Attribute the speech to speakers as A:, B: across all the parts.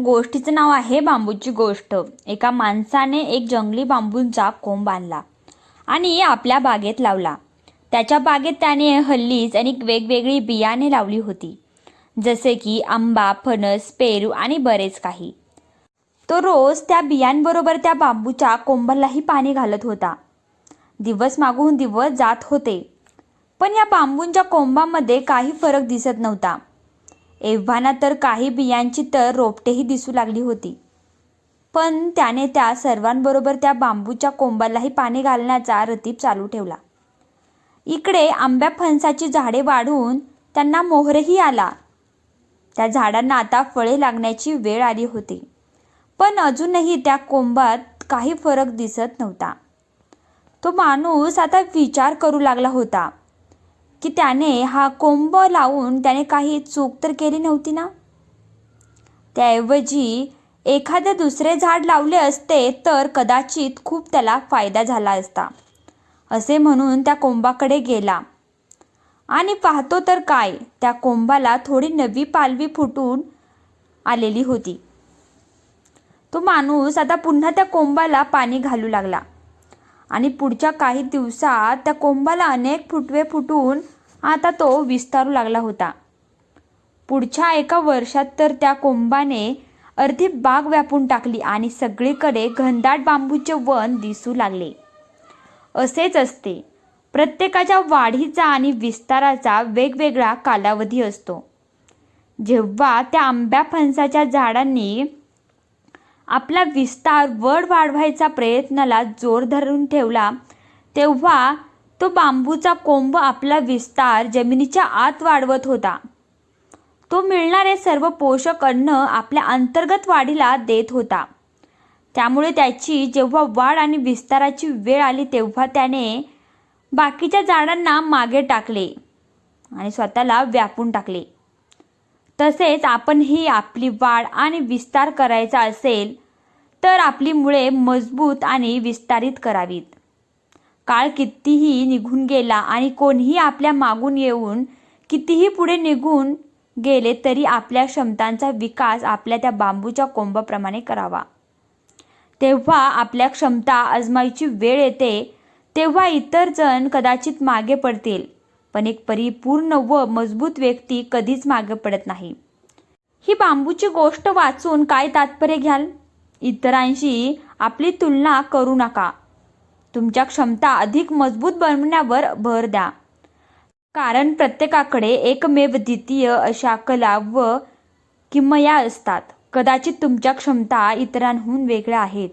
A: गोष्टीचं नाव आहे बांबूची गोष्ट. एका माणसाने एक जंगली बांबूंचा कोंब आणला आणि आपल्या बागेत लावला. त्याच्या बागेत त्याने हल्लीच अनेक वेगवेगळी बियाणे लावली होती जसे की आंबा फणस पेरू आणि बरेच काही. तो रोज त्या बियांबरोबर त्या बांबूच्या कोंबालाही पाणी घालत होता. दिवस मागून दिवस जात होते. पण या बांबूंच्या कोंबामध्ये काही फरक दिसत नव्हता. एव्हाना तर काही बियांची तर रोपटेही दिसू लागली होती. पण त्याने त्या सर्वांबरोबर त्या बांबूच्या कोंबालाही पाणी घालण्याचा रतीब चालू ठेवला. इकडे आंब्या फणसाची झाडे वाढून त्यांना मोहरही आला. त्या झाडांना आता फळे लागण्याची वेळ आली होती. पण अजूनही त्या कोंबात काही फरक दिसत नव्हता. तो माणूस आता विचार करू लागला होता. की त्याने हा कोंब लावून त्याने काही चूक तर केली नव्हती ना? त्याऐवजी एखादे दुसरे झाड लावले असते तर कदाचित खूप त्याला फायदा झाला असता. असे म्हणून त्या कोंबाकडे गेला. आणि पाहतो तर काय त्या कोंबाला थोडी नवी पालवी फुटून आलेली होती. तो माणूस आता पुन्हा त्या कोंबाला पाणी घालू लागला. आणि पुढच्या काही दिवसात त्या कोंबाला अनेक फुटवे फुटून आता तो विस्तारू लागला होता. पुढच्या एका वर्षात तर त्या कोंबाने अर्धी बाग व्यापून टाकली आणि सगळीकडे घनदाट बांबूचे वन दिसू लागले. असेच असते. प्रत्येकाच्या वाढीचा आणि विस्ताराचा वेगवेगळा कालावधी असतो. जेव्हा त्या आंब्या फणसाच्या झाडांनी आपला विस्तार वर वाढवायचा प्रयत्नाला जोर धरून ठेवला तेव्हा तो बांबूचा कोंब आपला विस्तार जमिनीच्या आत वाढवत होता. तो मिळणारे सर्व पोषक अन्न आपल्या अंतर्गत वाढीला देत होता. त्यामुळे त्याची जेव्हा वाढ आणि विस्ताराची वेळ आली तेव्हा त्याने बाकीच्या झाडांना मागे टाकले आणि स्वतःला व्यापून टाकले. तसेच आपण ही आपली वाढ आणि विस्तार करायचा असेल तर आपली मुळे मजबूत आणि विस्तारित करावीत. काळ कितीही निघून गेला आणि कोणीही आपल्या मागून येऊन कितीही पुढे निघून गेले तरी आपल्या क्षमतांचा विकास आपल्या त्या बांबूच्या कोंबाप्रमाणे करावा. तेव्हा आपल्या क्षमता आजमायची वेळ येते तेव्हा इतर जण कदाचित मागे पडतील. पण एक परिपूर्ण व मजबूत व्यक्ती कधीच मागे पडत नाही. ही बांबूची गोष्ट वाचून काय तात्पर्य घ्याल? इतरांशी आपली तुलना करू नका. तुमच्या क्षमता अधिक मजबूत बनवण्यावर भर द्या. कारण प्रत्येकाकडे एकमेव द्वितीय अशा कला व किमया असतात. कदाचित तुमच्या क्षमता इतरांहून वेगळ्या आहेत.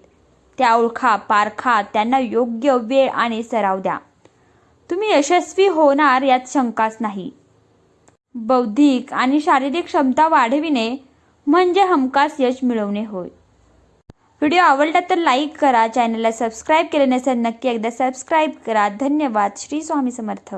A: त्या ओळखा पारखा त्यांना योग्य वेळ आणि सराव द्या. तुम्ही यशस्वी होणार यात शंकाच नाही. बौद्धिक आणि शारीरिक क्षमता वाढविणे म्हणजे हमखास यश मिळवणे होय. व्हिडिओ आवडला तर लाईक करा चॅनलला सबस्क्राईब केले नसेल नक्की एकदा सबस्क्राईब करा. धन्यवाद. श्री स्वामी समर्थ.